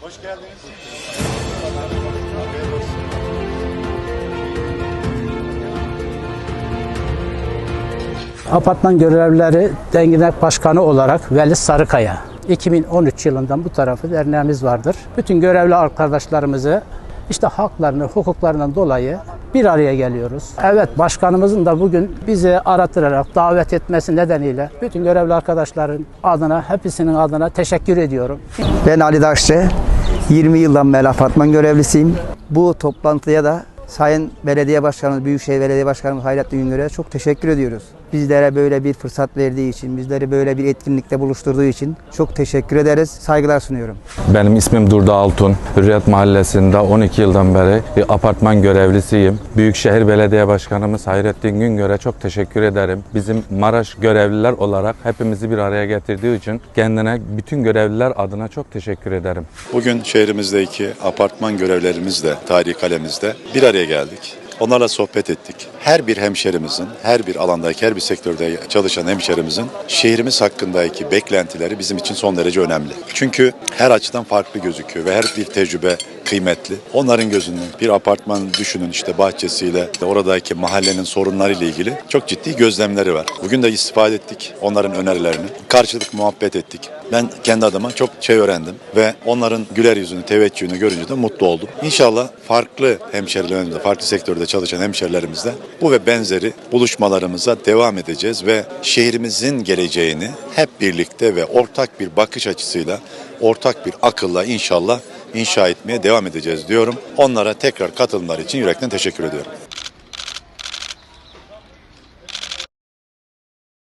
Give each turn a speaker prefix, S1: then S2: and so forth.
S1: Hoş geldiniz.
S2: Apartman görevlileri Denginek Başkanı olarak Veli Sarıkaya. 2013 yılından bu tarafı derneğimiz vardır. Bütün görevli arkadaşlarımızı işte haklarını, hukuklarından dolayı bir araya geliyoruz. Evet başkanımızın da bugün bizi aratırarak davet etmesi nedeniyle bütün görevli arkadaşların adına, hepsinin adına teşekkür ediyorum.
S3: Ben Ali Daşçı. 20 yıldan beri apartman görevlisiyim. Bu toplantıya da Sayın Belediye Başkanımız, Büyükşehir Belediye Başkanımız Hayrettin Güngör'e çok teşekkür ediyoruz. Bizlere böyle bir fırsat verdiği için, bizleri böyle bir etkinlikte buluşturduğu için çok teşekkür ederiz. Saygılar sunuyorum.
S4: Benim ismim Durda Altun. Hürriyet Mahallesi'nde 12 yıldan beri bir apartman görevlisiyim. Büyükşehir Belediye Başkanımız Hayrettin Güngör'e çok teşekkür ederim. Bizim Maraş görevliler olarak hepimizi bir araya getirdiği için kendine bütün görevliler adına çok teşekkür ederim.
S1: Bugün şehrimizdeki apartman görevlerimizle, tarihi kalemizde bir araya geldik. Onlarla sohbet ettik. Her bir hemşerimizin, her bir alandaki, her bir sektörde çalışan hemşerimizin şehrimiz hakkındaki beklentileri bizim için son derece önemli. Çünkü her açıdan farklı gözüküyor ve her bir tecrübe kıymetli. Onların gözünün bir apartman düşünün işte bahçesiyle, oradaki mahallenin sorunlarıyla ilgili çok ciddi gözlemleri var. Bugün de istifade ettik onların önerilerini. Karşılık muhabbet ettik. Ben kendi adıma çok şey öğrendim ve onların güler yüzünü, teveccühünü görünce de mutlu oldum. İnşallah farklı hemşerilerimizle, farklı sektörde çalışan hemşerilerimizle bu ve benzeri buluşmalarımıza devam edeceğiz ve şehrimizin geleceğini hep birlikte ve ortak bir bakış açısıyla, ortak bir akılla inşallah inşa etmeye devam edeceğiz diyorum. Onlara tekrar katılımlar için yürekten teşekkür ediyorum.